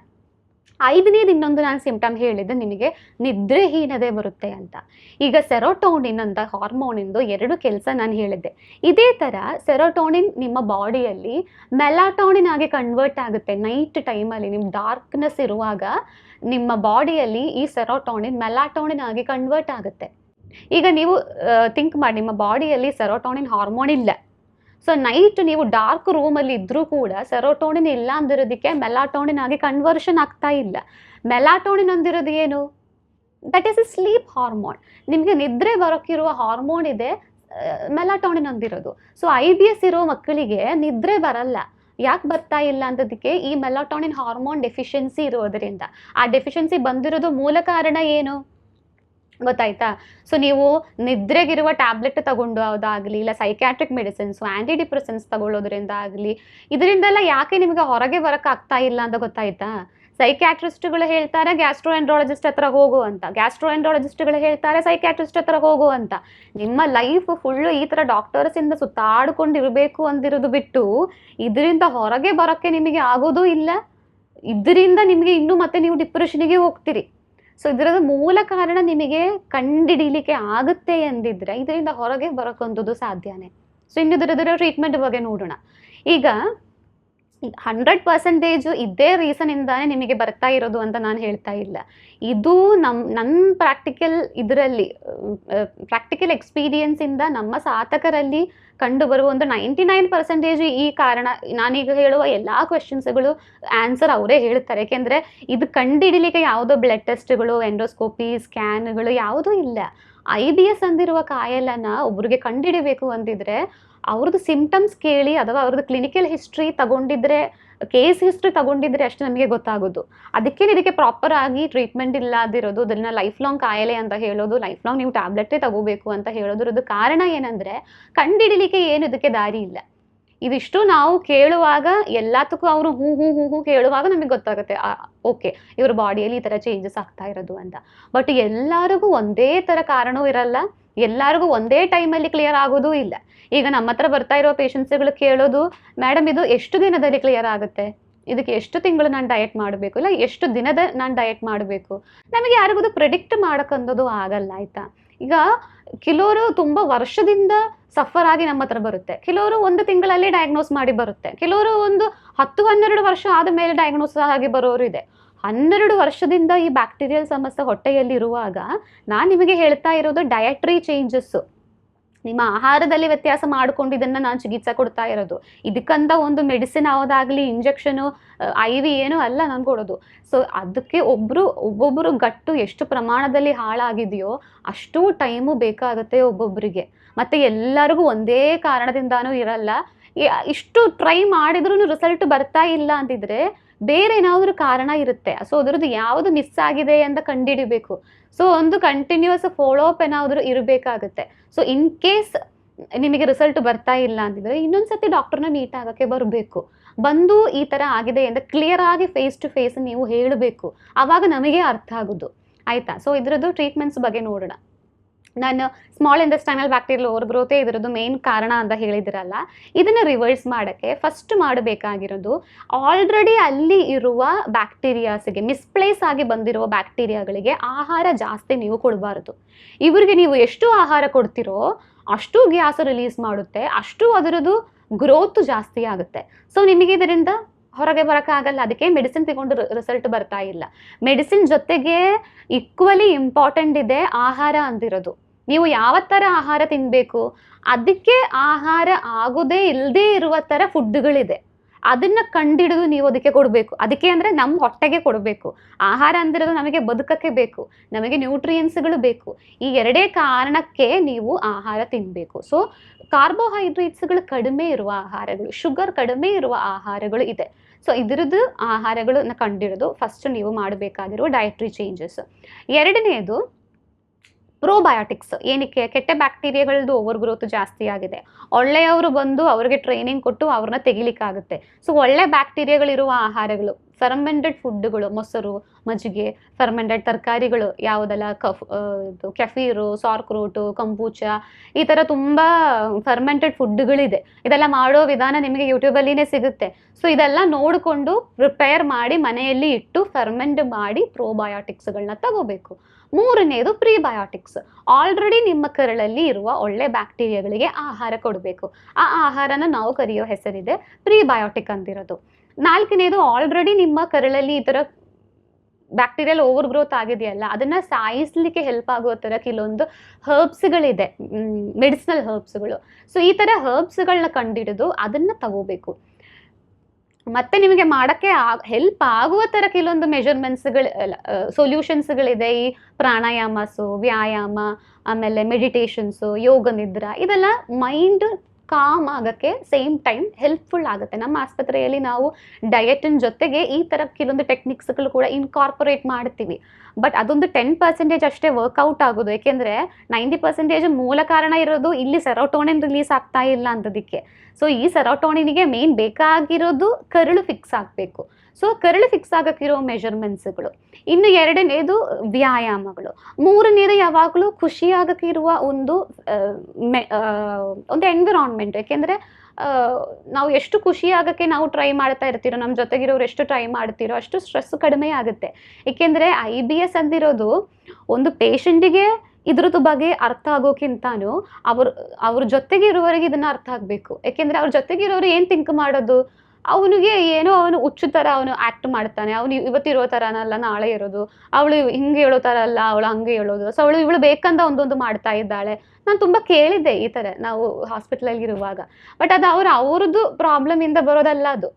ಐದನೇದು ಇನ್ನೊಂದು ನಾನು ಸಿಂಪ್ಟಮ್ ಹೇಳಿದ್ದು ನಿಮಗೆ ನಿದ್ರೆಹೀನತೆ ಬರುತ್ತೆ ಅಂತ. ಈಗ ಸೆರೋಟೋನಿನ್ ಅಂತ ಹಾರ್ಮೋನಿಂದು ಎರಡು ಕೆಲಸ ನಾನು ಹೇಳಿದ್ದೆ. ಇದೇ ಥರ ಸೆರೋಟೋನಿನ್ ನಿಮ್ಮ ಬಾಡಿಯಲ್ಲಿ ಮೆಲಾಟೋನಿನ್ ಆಗಿ ಕನ್ವರ್ಟ್ ಆಗುತ್ತೆ ನೈಟ್ ಟೈಮಲ್ಲಿ ನಿಮ್ಮ ಡಾರ್ಕ್ನೆಸ್ ಇರುವಾಗ ನಿಮ್ಮ ಬಾಡಿಯಲ್ಲಿ ಈ ಸೆರೋಟೋನಿನ್ ಮೆಲಾಟೋನಿನ್ ಆಗಿ ಕನ್ವರ್ಟ್ ಆಗುತ್ತೆ. ಈಗ ನೀವು ಥಿಂಕ್ ಮಾಡಿ ನಿಮ್ಮ ಬಾಡಿಯಲ್ಲಿ ಸೆರೋಟೋನಿನ್ ಹಾರ್ಮೋನ್ ಇಲ್ಲ. ಸೊ ನೈಟ್ ನೀವು ಡಾರ್ಕ್ ರೂಮಲ್ಲಿ ಇದ್ದರೂ ಕೂಡ ಸೆರೋಟೋನಿನ್ ಇಲ್ಲ ಅಂದಿರೋದಕ್ಕೆ ಮೆಲಾಟೋನಿನ್ ಆಗಿ ಕನ್ವರ್ಷನ್ ಆಗ್ತಾ ಇಲ್ಲ. ಮೆಲಾಟೋನಿನ್ ಅಂದಿರೋದು ಏನು? That is a sleep hormone ನಿಮಗೆ ನಿದ್ರೆ ಬರೋಕ್ಕಿರುವ ಹಾರ್ಮೋನ್ ಇದೆ ಮೆಲಾಟೋನಿನ್ ಅಂದಿರೋದು. ಸೊ ಐ ಬಿ ಎಸ್ ಇರೋ ಮಕ್ಕಳಿಗೆ ನಿದ್ರೆ ಬರಲ್ಲ. ಯಾಕೆ ಬರ್ತಾ ಇಲ್ಲ ಅಂತದಕ್ಕೆ ಈ ಮೆಲಾಟೋನಿನ್ ಹಾರ್ಮೋನ್ ಡೆಫಿಷಿಯನ್ಸಿ ಇರೋದರಿಂದ. ಆ ಡೆಫಿಷಿಯನ್ಸಿ ಬಂದಿರೋದು ಮೂಲ ಕಾರಣ ಏನು? ಗೊತ್ತಾಯ್ತಾ? ಸೊ ನೀವು ನಿದ್ರೆಗಿರುವ ಟ್ಯಾಬ್ಲೆಟ್ ತಗೊಂಡೋದಾಗಲಿ ಇಲ್ಲ ಸೈಕ್ಯಾಟ್ರಿಕ್ ಮೆಡಿಸಿನ್ಸು ಆ್ಯಂಟಿ ಡಿಪ್ರೆಸೆನ್ಸ್ ತಗೊಳ್ಳೋದ್ರಿಂದ ಆಗಲಿ, ಇದರಿಂದೆಲ್ಲ ಯಾಕೆ ನಿಮಗೆ ಹೊರಗೆ ಬರೋಕ್ಕೆ ಆಗ್ತಾ ಇಲ್ಲ ಅಂತ ಗೊತ್ತಾಯ್ತಾ? ಸೈಕ್ಯಾಟ್ರಿಸ್ಟ್ಗಳು ಹೇಳ್ತಾರೆ ಗ್ಯಾಸ್ಟ್ರೋ ಎಂಡ್ರಾಲಜಿಸ್ಟ್ ಹತ್ರ ಹೋಗು ಅಂತ. ಗ್ಯಾಸ್ಟ್ರೋ ಎಂಡ್ರಾಲಜಿಸ್ಟ್ಗಳು ಹೇಳ್ತಾರೆ ಸೈಕ್ಯಾಟ್ರಿಸ್ಟ್ ಹತ್ರ ಹೋಗು ಅಂತ. ನಿಮ್ಮ ಲೈಫ್ ಫುಲ್ಲು ಈ ಥರ ಡಾಕ್ಟರ್ಸಿಂದ ಸುತ್ತಾಡ್ಕೊಂಡು ಇರಬೇಕು ಅಂದಿರೋದು ಬಿಟ್ಟು, ಇದರಿಂದ ಹೊರಗೆ ಬರೋಕ್ಕೆ ನಿಮಗೆ ಆಗೋದೂ ಇಲ್ಲ. ಇದರಿಂದ ನಿಮಗೆ ಇನ್ನೂ ಮತ್ತೆ ನೀವು ಡಿಪ್ರೆಷನಿಗೆ ಹೋಗ್ತೀರಿ. ಸೊ ಇದರ ಮೂಲ ಕಾರಣ ನಿಮಗೆ ಕಂಡಿಡಿಲಿಕ್ಕೆ ಆಗುತ್ತೆ ಎಂದಿದ್ರೆ ಇದರಿಂದ ಹೊರಗೆ ಬರೋಕ್ಕಂಥದ್ದು ಸಾಧ್ಯನೇ. ಸೊ ಇನ್ನು ಇದರ ಟ್ರೀಟ್ಮೆಂಟ್ ಬಗ್ಗೆ ನೋಡೋಣ. ಈಗ ಹಂಡ್ರೆಡ್ ಪರ್ಸೆಂಟೇಜು ಇದೇ ರೀಸನಿಂದಾನೇ ನಿಮಗೆ ಬರ್ತಾ ಇರೋದು ಅಂತ ನಾನು ಹೇಳ್ತಾ ಇಲ್ಲ. ಇದು ನಮ್ಮ ನನ್ನ ಪ್ರಾಕ್ಟಿಕಲ್ ಇದರಲ್ಲಿ ಪ್ರಾಕ್ಟಿಕಲ್ ಎಕ್ಸ್ಪೀರಿಯನ್ಸಿಂದ ನಮ್ಮ ಸಾಧಕರಲ್ಲಿ ಕಂಡುಬರುವ ಒಂದು ನೈಂಟಿ ನೈನ್ ಪರ್ಸೆಂಟೇಜ್ ಈ ಕಾರಣ, ನಾನೀಗ ಹೇಳುವ ಎಲ್ಲ ಕ್ವೆಶನ್ಸ್ಗಳು ಆನ್ಸರ್ ಅವರೇ ಹೇಳ್ತಾರೆ. ಯಾಕೆಂದರೆ ಇದು ಕಂಡುಹಿಡಿಲಿಕ್ಕೆ ಯಾವುದೋ ಬ್ಲಡ್ ಟೆಸ್ಟ್ಗಳು ಎಂಡೋಸ್ಕೋಪಿ ಸ್ಕ್ಯಾನ್ಗಳು ಯಾವುದೂ ಇಲ್ಲ. ಐ ಬಿ ಎಸ್ ಅಂದಿರುವ ಕಾಯಿಲೆನ ಒಬ್ಬರಿಗೆ ಕಂಡುಹಿಡಿಬೇಕು ಅಂತಿದ್ರೆ ಅವ್ರದ್ದು ಸಿಂಪ್ಟಮ್ಸ್ ಕೇಳಿ ಅಥವಾ ಅವ್ರದ್ದು ಕ್ಲಿನಿಕಲ್ ಹಿಸ್ಟ್ರಿ ತಗೊಂಡಿದ್ರೆ ಕೇಸ್ ಹಿಸ್ಟ್ರಿ ತಗೊಂಡಿದ್ರೆ ಅಷ್ಟು ನಮಗೆ ಗೊತ್ತಾಗೋದು. ಅದಕ್ಕೆ ಇದಕ್ಕೆ ಪ್ರಾಪರ್ ಆಗಿ ಟ್ರೀಟ್ಮೆಂಟ್ ಇಲ್ಲದಿರೋದು, ಅದನ್ನ ಲೈಫ್ ಲಾಂಗ್ ಕಾಯಿಲೆ ಅಂತ ಹೇಳೋದು ಲೈಫ್ ಲಾಂಗ್ ನೀವು ಟ್ಯಾಬ್ಲೆಟೇ ತಗೋಬೇಕು ಅಂತ ಹೇಳೋದ್ರದ್ದು ಕಾರಣ ಏನಂದರೆ, ಕಂಡಿಡಿಲಿಕ್ಕೆ ಏನು ಇದಕ್ಕೆ ದಾರಿ ಇಲ್ಲ. ಇದಿಷ್ಟು ನಾವು ಕೇಳುವಾಗ ಎಲ್ಲದಕ್ಕೂ ಅವರು ಹೂ ಹೂ ಹೂ ಹೂ ಕೇಳುವಾಗ ನಮಗೆ ಗೊತ್ತಾಗುತ್ತೆ ಓಕೆ, ಇವ್ರ ಬಾಡಿಯಲ್ಲಿ ಈ ಥರ ಚೇಂಜಸ್ ಆಗ್ತಾ ಇರೋದು ಅಂತ. ಬಟ್ ಎಲ್ಲರಿಗೂ ಒಂದೇ ಥರ ಕಾರಣವೂ ಇರಲ್ಲ. ಎಲ್ಲರಿಗೂ ಒಂದೇ ಟೈಮಲ್ಲಿ ಕ್ಲಿಯರ್ ಆಗೋದೂ ಇಲ್ಲ. ಈಗ ನಮ್ಮ ಹತ್ರ ಬರ್ತಾ ಇರೋ ಪೇಷಂಟ್ಸ್ಗಳು ಕೇಳೋದು, ಮೇಡಮ್, ಇದು ಎಷ್ಟು ದಿನದಲ್ಲಿ ಕ್ಲಿಯರ್ ಆಗುತ್ತೆ? ಇದಕ್ಕೆ ಎಷ್ಟು ತಿಂಗಳು ನಾನು ಡಯಟ್ ಮಾಡಬೇಕು? ಇಲ್ಲ, ಎಷ್ಟು ದಿನದ ನಾನು ಡಯಟ್ ಮಾಡಬೇಕು? ನಮಗೆ ಯಾರಿಗೂ ಪ್ರಿಡಿಕ್ಟ್ ಮಾಡೋಕ್ಕಂದದು ಆಗಲ್ಲ, ಆಯ್ತಾ? ಈಗ ಕೆಲವರು ತುಂಬ ವರ್ಷದಿಂದ ಸಫರ್ ಆಗಿ ನಮ್ಮ ಹತ್ರ ಬರುತ್ತೆ. ಕೆಲವರು ಒಂದು ತಿಂಗಳಲ್ಲಿ ಡಯಾಗ್ನೋಸ್ ಮಾಡಿ ಬರುತ್ತೆ. ಕೆಲವರು ಒಂದು ಹತ್ತು ಹನ್ನೆರಡು ವರ್ಷ ಆದ ಮೇಲೆ ಡಯಾಗ್ನೋಸ್ ಆಗಿ ಬರೋರು ಇದೆ. ಹನ್ನೆರಡು ವರ್ಷದಿಂದ ಈ ಬ್ಯಾಕ್ಟೀರಿಯಲ್ ಸಮಸ್ಯೆ ಹೊಟ್ಟೆಯಲ್ಲಿರುವಾಗ ನಾನು ನಿಮಗೆ ಹೇಳ್ತಾ ಇರೋದು ಡಯಟ್ರಿ ಚೇಂಜಸ್ಸು ನಿಮ್ಮ ಆಹಾರದಲ್ಲಿ ವ್ಯತ್ಯಾಸ ಮಾಡಿಕೊಂಡು ಇದನ್ನು ನಾನು ಚಿಕಿತ್ಸೆ ಕೊಡ್ತಾ ಇರೋದು. ಇದಕ್ಕಂತ ಒಂದು ಮೆಡಿಸಿನ್ ಯಾವುದಾಗಲಿ ಇಂಜೆಕ್ಷನು ಐ ವಿ ಏನೂ ಅಲ್ಲ ನಾನು ಕೊಡೋದು. ಸೊ ಅದಕ್ಕೆ ಒಬ್ಬರು ಒಬ್ಬೊಬ್ಬರು ಗಟ್ಟು ಎಷ್ಟು ಪ್ರಮಾಣದಲ್ಲಿ ಹಾಳಾಗಿದೆಯೋ ಅಷ್ಟು ಟೈಮು ಬೇಕಾಗುತ್ತೆ ಒಬ್ಬೊಬ್ಬರಿಗೆ ಮತ್ತು ಎಲ್ಲರಿಗೂ ಒಂದೇ ಕಾರಣದಿಂದಾನೂ ಇರಲ್ಲ. ಇಷ್ಟು ಟ್ರೈ ಮಾಡಿದ್ರೂ ರಿಸಲ್ಟ್ ಬರ್ತಾ ಇಲ್ಲ ಅಂತಿದ್ರೆ ಬೇರೆ ಏನಾದರೂ ಕಾರಣ ಇರುತ್ತೆ. ಸೊ ಅದರದ್ದು ಯಾವುದು ಮಿಸ್ ಆಗಿದೆ ಅಂತ ಕಂಡುಹಿಡಿಬೇಕು. ಸೊ ಒಂದು ಕಂಟಿನ್ಯೂಸ್ ಫಾಲೋ ಅಪ್ ಏನಾದರೂ ಇರಬೇಕಾಗುತ್ತೆ. ಸೊ ಇನ್ ಕೇಸ್ ನಿಮಗೆ ರಿಸಲ್ಟ್ ಬರ್ತಾ ಇಲ್ಲ ಅಂತಿದ್ರೆ ಇನ್ನೊಂದು ಸತಿ ಡಾಕ್ಟರ್ನ ಮೀಟ್ ಆಗೋಕ್ಕೆ ಬರಬೇಕು. ಬಂದು ಈ ಥರ ಆಗಿದೆ ಅಂತ ಕ್ಲಿಯರ್ ಆಗಿ ಫೇಸ್ ಟು ಫೇಸ್ ನೀವು ಹೇಳಬೇಕು. ಆವಾಗ ನಮಗೆ ಅರ್ಥ ಆಗೋದು. ಆಯಿತಾ? ಸೊ ಇದರದ್ದು ಟ್ರೀಟ್ಮೆಂಟ್ಸ್ ಬಗ್ಗೆ ನೋಡೋಣ. ನಾನು ಸ್ಮಾಲ್ ಇಂಡಸ್ಟೈನಲ್ ಬ್ಯಾಕ್ಟೀರಿಯಲ್ ಓವರ್ ಗ್ರೋತೇ ಇದರದ್ದು ಮೇನ್ ಕಾರಣ ಅಂತ ಹೇಳಿದಿರಲ್ಲ. ಇದನ್ನು ರಿವರ್ಸ್ ಮಾಡೋಕ್ಕೆ ಫಸ್ಟ್ ಮಾಡಬೇಕಾಗಿರೋದು ಆಲ್ರೆಡಿ ಅಲ್ಲಿ ಇರುವ ಬ್ಯಾಕ್ಟೀರಿಯಾಸಿಗೆ ಮಿಸ್ಪ್ಲೇಸ್ ಆಗಿ ಬಂದಿರುವ ಬ್ಯಾಕ್ಟೀರಿಯಾಗಳಿಗೆ ಆಹಾರ ಜಾಸ್ತಿ ನೀವು ಕೊಡಬಾರ್ದು. ಇವರಿಗೆ ನೀವು ಎಷ್ಟು ಆಹಾರ ಕೊಡ್ತಿರೋ ಅಷ್ಟು ಗ್ಯಾಸ್ ರಿಲೀಸ್ ಮಾಡುತ್ತೆ, ಅಷ್ಟು ಅದರದ್ದು ಗ್ರೋತ್ ಜಾಸ್ತಿ ಆಗುತ್ತೆ. ಸೊ ನಿಮಗೆ ಇದರಿಂದ ಹೊರಗೆ ಬರೋಕ್ಕಾಗಲ್ಲ ಅದಕ್ಕೆ ಮೆಡಿಸಿನ್ ತಗೊಂಡು ರಿಸಲ್ಟ್ ಬರ್ತಾ ಇಲ್ಲ. ಮೆಡಿಸಿನ್ ಜೊತೆಗೆ ಈಕ್ವಲಿ ಇಂಪಾರ್ಟೆಂಟ್ ಇದೆ ಆಹಾರ ಅಂದಿರೋದು ನೀವು ಯಾವ ಥರ ಆಹಾರ ತಿನ್ನಬೇಕು ಅದಕ್ಕೆ ಆಹಾರ ಆಗೋದೇ ಇಲ್ಲದೇ ಇರುವ ಥರ ಫುಡ್ಗಳಿದೆ. ಅದನ್ನು ಕಂಡಿಡಿದು ನೀವು ಅದಕ್ಕೆ ಕೊಡಬೇಕು. ಅದಕ್ಕೆ ಅಂದರೆ ನಮ್ಮ ಹೊಟ್ಟೆಗೆ ಕೊಡಬೇಕು. ಆಹಾರ ಅಂದಿರೋದು ನಮಗೆ ಬದುಕಕ್ಕೆ ಬೇಕು. ನಮಗೆ ನ್ಯೂಟ್ರಿಯೆಂಟ್ಸ್ಗಳು ಬೇಕು. ಈ ಎರಡೇ ಕಾರಣಕ್ಕೆ ನೀವು ಆಹಾರ ತಿನ್ನಬೇಕು ಸೊ ಕಾರ್ಬೋಹೈಡ್ರೇಟ್ಸ್ಗಳು ಕಡಿಮೆ ಇರುವ ಆಹಾರಗಳು, ಶುಗರ್ ಕಡಿಮೆ ಇರುವ ಆಹಾರಗಳು ಇದೆ. ಸೊ ಇದರದ್ದು ಆಹಾರಗಳನ್ನ ಕಂಡಿಡಿದು ಫಸ್ಟ್ ನೀವು ಮಾಡಬೇಕಾಗಿರುವ ಡಯಟ್ರಿ ಚೇಂಜಸ್ ಎರಡನೆಯದು ಪ್ರೋಬಯೋಟಿಕ್ಸ್ ಏನಕ್ಕೆ ಕೆಟ್ಟ ಬ್ಯಾಕ್ಟೀರಿಯಾಗಳದ್ದು ಓವರ್ ಗ್ರೋತ್ ಜಾಸ್ತಿ ಆಗಿದೆ. ಒಳ್ಳೆಯವರು ಬಂದು ಅವರಿಗೆ ಟ್ರೈನಿಂಗ್ ಕೊಟ್ಟು ಅವ್ರನ್ನ ತೆಗಿಲಿಕ್ಕಾಗುತ್ತೆ. ಸೊ ಒಳ್ಳೆ ಬ್ಯಾಕ್ಟೀರಿಯಾಗಳಿರುವ ಆಹಾರಗಳು ಫರ್ಮೆಂಟೆಡ್ ಫುಡ್ಗಳು ಮೊಸರು, ಮಜ್ಜಿಗೆ ಫರ್ಮೆಂಟೆಡ್ ತರಕಾರಿಗಳು ಯಾವುದೆಲ್ಲ ಕಫ್ ಇದು ಕೆಫೀರು, ಸಾರ್ಕ್ರೂಟು ಕಂಬೂಚ ಈ ಥರ ತುಂಬ ಫರ್ಮೆಂಟೆಡ್ ಫುಡ್ಗಳಿದೆ ಇದೆಲ್ಲ ಮಾಡೋ ವಿಧಾನ ನಿಮಗೆ ಯೂಟ್ಯೂಬಲ್ಲಿನೇ ಸಿಗುತ್ತೆ. ಸೊ ಇದೆಲ್ಲ ನೋಡಿಕೊಂಡು ಪ್ರಿಪೇರ್ ಮಾಡಿ ಮನೆಯಲ್ಲಿ ಇಟ್ಟು ಫರ್ಮೆಂಟ್ ಮಾಡಿ ಪ್ರೋಬಯೋಟಿಕ್ಸ್ಗಳನ್ನ ತಗೋಬೇಕು. ಮೂರನೇದು ಪ್ರೀಬಯೋಟಿಕ್ಸ್ ಆಲ್ರೆಡಿ ನಿಮ್ಮ ಕರಳಲ್ಲಿ ಇರುವ ಒಳ್ಳೆ ಬ್ಯಾಕ್ಟೀರಿಯಾಗಳಿಗೆ ಆಹಾರ ಕೊಡಬೇಕು. ಆ ಆಹಾರನ ನಾವು ಕರೆಯೋ ಹೆಸರಿದೆ ಪ್ರೀಬಯೋಟಿಕ್ ಅಂತಿರೋದು. ನಾಲ್ಕನೇದು ಆಲ್ರೆಡಿ ನಿಮ್ಮ ಕರಳಲ್ಲಿ ಈ ಥರ ಬ್ಯಾಕ್ಟೀರಿಯಲ್ ಓವರ್ ಗ್ರೋತ್ ಆಗಿದೆಯಲ್ಲ, ಅದನ್ನ ಸಾಯಿಸ್ಲಿಕ್ಕೆ ಹೆಲ್ಪ್ ಆಗೋ ಥರ ಕೆಲವೊಂದು ಹರ್ಬ್ಸ್ಗಳಿದೆ ಮೆಡಿಸಿನಲ್ ಹರ್ಬ್ಸ್ಗಳು ಸೊ ಈ ಥರ ಹರ್ಬ್ಸ್ಗಳನ್ನ ಕಂಡಿಡಿದು ಅದನ್ನ ತಗೋಬೇಕು. ಮತ್ತೆ ನಿಮಗೆ ಮಾಡೋಕ್ಕೆ ಹೆಲ್ಪ್ ಆಗುವ ಥರ ಕೆಲವೊಂದು ಮೆಜರ್ಮೆಂಟ್ಸ್ಗಳು ಸೊಲ್ಯೂಷನ್ಸ್ಗಳಿದೆ ಈ ಪ್ರಾಣಾಯಾಮಸು ವ್ಯಾಯಾಮ, ಆಮೇಲೆ ಮೆಡಿಟೇಷನ್ಸು ಯೋಗ ನಿದ್ರಾ, ಇದೆಲ್ಲ ಮೈಂಡ್ ಕಾಮ್ ಆಗೋಕ್ಕೆ ಸೇಮ್ ಟೈಮ್ ಹೆಲ್ಪ್ಫುಲ್ ಆಗುತ್ತೆ. ನಮ್ಮ ಆಸ್ಪತ್ರೆಯಲ್ಲಿ ನಾವು ಡಯಟಿನ ಜೊತೆಗೆ ಈ ಥರ ಕೆಲವೊಂದು ಟೆಕ್ನಿಕ್ಸ್ಗಳು ಕೂಡ ಇನ್ಕಾರ್ಪೊರೇಟ್ ಮಾಡ್ತೀವಿ. ಬಟ್ ಅದೊಂದು ಟೆನ್ ಪರ್ಸೆಂಟೇಜ್ ಅಷ್ಟೇ ವರ್ಕೌಟ್ ಆಗೋದು. ಏಕೆಂದರೆ ನೈಂಟಿ ಪರ್ಸೆಂಟೇಜ್ ಮೂಲ ಕಾರಣ ಇರೋದು ಇಲ್ಲಿ ಸೆರೋಟೋನಿನ್ ರಿಲೀಸ್ ಆಗ್ತಾ ಇಲ್ಲ ಅಂತದಕ್ಕೆ ಸೊ ಈ ಸೆರೋಟೋನಿನಿಗೆ ಮೇನ್ ಬೇಕಾಗಿರೋದು ಕರುಳು ಫಿಕ್ಸ್ ಆಗಬೇಕು. ಸೊ ಕರಳು ಫಿಕ್ಸ್ ಆಗಕ್ಕಿರೋ ಮೆಷರ್ಮೆಂಟ್ಸ್ಗಳು ಇನ್ನು ಎರಡನೇದು ವ್ಯಾಯಾಮಗಳು. ಮೂರನೇದು ಯಾವಾಗಲೂ ಖುಷಿಯಾಗಕ್ಕಿರುವ ಒಂದು ಒಂದು ಎನ್ವಿರಾನ್ಮೆಂಟ್ ಯಾಕೆಂದರೆ ನಾವು ಎಷ್ಟು ಖುಷಿಯಾಗಕ್ಕೆ ನಾವು ಟ್ರೈ ಮಾಡ್ತಾ ಇರ್ತೀರೋ ನಮ್ಮ ಜೊತೆಗಿರೋರು ಎಷ್ಟು ಟ್ರೈ ಮಾಡ್ತೀರೋ, ಅಷ್ಟು ಸ್ಟ್ರೆಸ್ ಕಡಿಮೆ ಆಗುತ್ತೆ. ಏಕೆಂದರೆ ಐ ಬಿ ಎಸ್ ಅಂದಿರೋದು ಒಂದು ಪೇಷಂಟಿಗೆ ಇದ್ರದ್ದು ಬಗ್ಗೆ ಅರ್ಥ ಆಗೋಕ್ಕಿಂತಾನು ಅವ್ರ ಅವ್ರ ಜೊತೆಗೆ ಇದನ್ನು ಇದನ್ನ ಅರ್ಥ ಆಗಬೇಕು. ಯಾಕೆಂದರೆ ಅವ್ರ ಜೊತೆಗಿರೋರು ಏನು ಥಿಂಕ್ ಮಾಡೋದು? ಅವನಿಗೆ ಏನೋ ಅವನು ಹುಚ್ಚು ಥರ ಅವನು ಆ್ಯಕ್ಟ್ ಮಾಡ್ತಾನೆ, ಅವನು ಇವತ್ತಿರೋ ಥರನಲ್ಲ ನಾಳೆ ಇರೋದು. ಅವಳು ಹಿಂಗೆ ಹೇಳೋ ಥರ ಅಲ್ಲ, ಅವಳು ಹಂಗೆ ಹೇಳೋದು. ಸೊ ಅವಳು ಇವಳು ಬೇಕಂತ ಒಂದೊಂದು ಮಾಡ್ತಾ ಇದ್ದಾಳೆ. ನಾನು ತುಂಬ ಕೇಳಿದ್ದೆ ಈ ಥರ ನಾವು ಹಾಸ್ಪಿಟ್ಲಲ್ಲಿ ಇರುವಾಗ. ಬಟ್ ಅದು ಅವ್ರು, ಅವ್ರದ್ದು ಪ್ರಾಬ್ಲಮಿಂದ ಬರೋದಲ್ಲ ಅದು.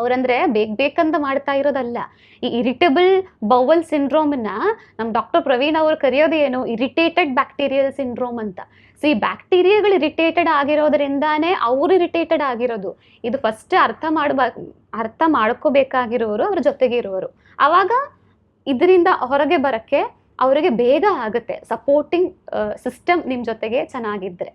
ಅವ್ರಂದ್ರೆ ಬೇಕ್ ಬೇಕಂತ ಮಾಡ್ತಾ ಇರೋದಲ್ಲ. ಈ ಇರಿಟೇಬಲ್ ಬೌವಲ್ ಸಿಂಡ್ರೋಮ್ನ ನಮ್ಮ ಡಾಕ್ಟರ್ ಪ್ರವೀಣ್ ಅವರು ಕರೆಯೋದು ಏನು? ಇರಿಟೇಟೆಡ್ ಬ್ಯಾಕ್ಟೀರಿಯಲ್ ಸಿಂಡ್ರೋಮ್ ಅಂತ. ಸೊ ಈ ಬ್ಯಾಕ್ಟೀರಿಯಾಗಳು ಇರಿಟೇಟೆಡ್ ಆಗಿರೋದ್ರಿಂದಾನೇ ಅವ್ರು ಇರಿಟೇಟೆಡ್ ಆಗಿರೋದು. ಇದು ಫಸ್ಟ್ ಅರ್ಥ ಮಾಡಬ, ಅರ್ಥ ಮಾಡ್ಕೋಬೇಕಾಗಿರೋರು ಅವ್ರ ಜೊತೆಗೆ ಇರುವರು ಆವಾಗ ಇದರಿಂದ ಹೊರಗೆ ಬರಕ್ಕೆ ಅವರಿಗೆ ಬೇಗ ಆಗುತ್ತೆ. ಸಪೋರ್ಟಿಂಗ್ ಸಿಸ್ಟಮ್ ನಿಮ್ಮ ಜೊತೆಗೆ ಚೆನ್ನಾಗಿದ್ದರೆ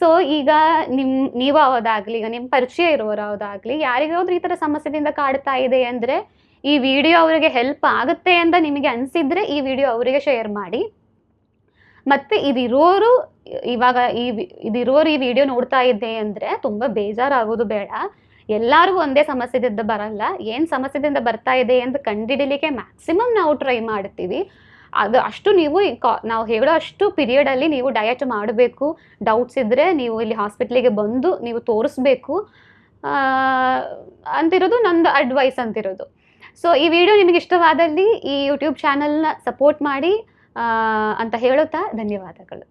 ಸೊ ಈಗ ನಿಮ್, ನೀವು ಹೌದಾಗ್ಲಿ ಈಗ ನಿಮ್ಮ ಪರಿಚಯ ಇರೋರು ಹೌದಾಗ್ಲಿ ಯಾರಿಗಾದ್ರೂ ಈ ತರ ಸಮಸ್ಯೆದಿಂದ ಕಾಡ್ತಾ ಇದೆ ಅಂದ್ರೆ, ಈ ವಿಡಿಯೋ ಅವರಿಗೆ ಹೆಲ್ಪ್ ಆಗುತ್ತೆ ಅಂತ ನಿಮಗೆ ಅನ್ಸಿದ್ರೆ ಈ ವಿಡಿಯೋ ಅವರಿಗೆ ಶೇರ್ ಮಾಡಿ. ಮತ್ತೆ ಇದಿರೋರು, ಇವಾಗ ಈ ಇದಿರೋರು ಈ ವಿಡಿಯೋ ನೋಡ್ತಾ ಇದ್ದೆ ಅಂದರೆ ತುಂಬ ಬೇಜಾರಾಗೋದು ಬೇಡ. ಎಲ್ಲರಿಗೂ ಒಂದೇ ಸಮಸ್ಯೆದಿಂದ ಬರಲ್ಲ. ಏನು ಸಮಸ್ಯೆದಿಂದ ಬರ್ತಾ ಇದೆ ಅಂತ ಕಂಡಿಡಿಲಿಕ್ಕೆ ಮ್ಯಾಕ್ಸಿಮಮ್ ನಾವು ಟ್ರೈ ಮಾಡ್ತೀವಿ. ಅದು ಅಷ್ಟು ನೀವು ನಾವು ಹೇಳೋ ಅಷ್ಟು ಪೀರಿಯಡಲ್ಲಿ ನೀವು ಡಯಟ್ ಮಾಡಬೇಕು. ಡೌಟ್ಸ್ ಇದ್ದರೆ ನೀವು ಇಲ್ಲಿ ಹಾಸ್ಪಿಟ್ಲಿಗೆ ಬಂದು ನೀವು ತೋರಿಸ್ಬೇಕು. ಅಂತಿರೋದು ನಂದು ಅಡ್ವೈಸ್ ಅಂತಿರೋದು. ಸೊ ಈ ವಿಡಿಯೋ ನಿಮಗೆ ಇಷ್ಟವಾದಲ್ಲಿ ಈ ಯೂಟ್ಯೂಬ್ ಚಾನಲ್ನ ಸಪೋರ್ಟ್ ಮಾಡಿ ಅಂತ ಹೇಳುತ್ತಾ ಧನ್ಯವಾದಗಳು.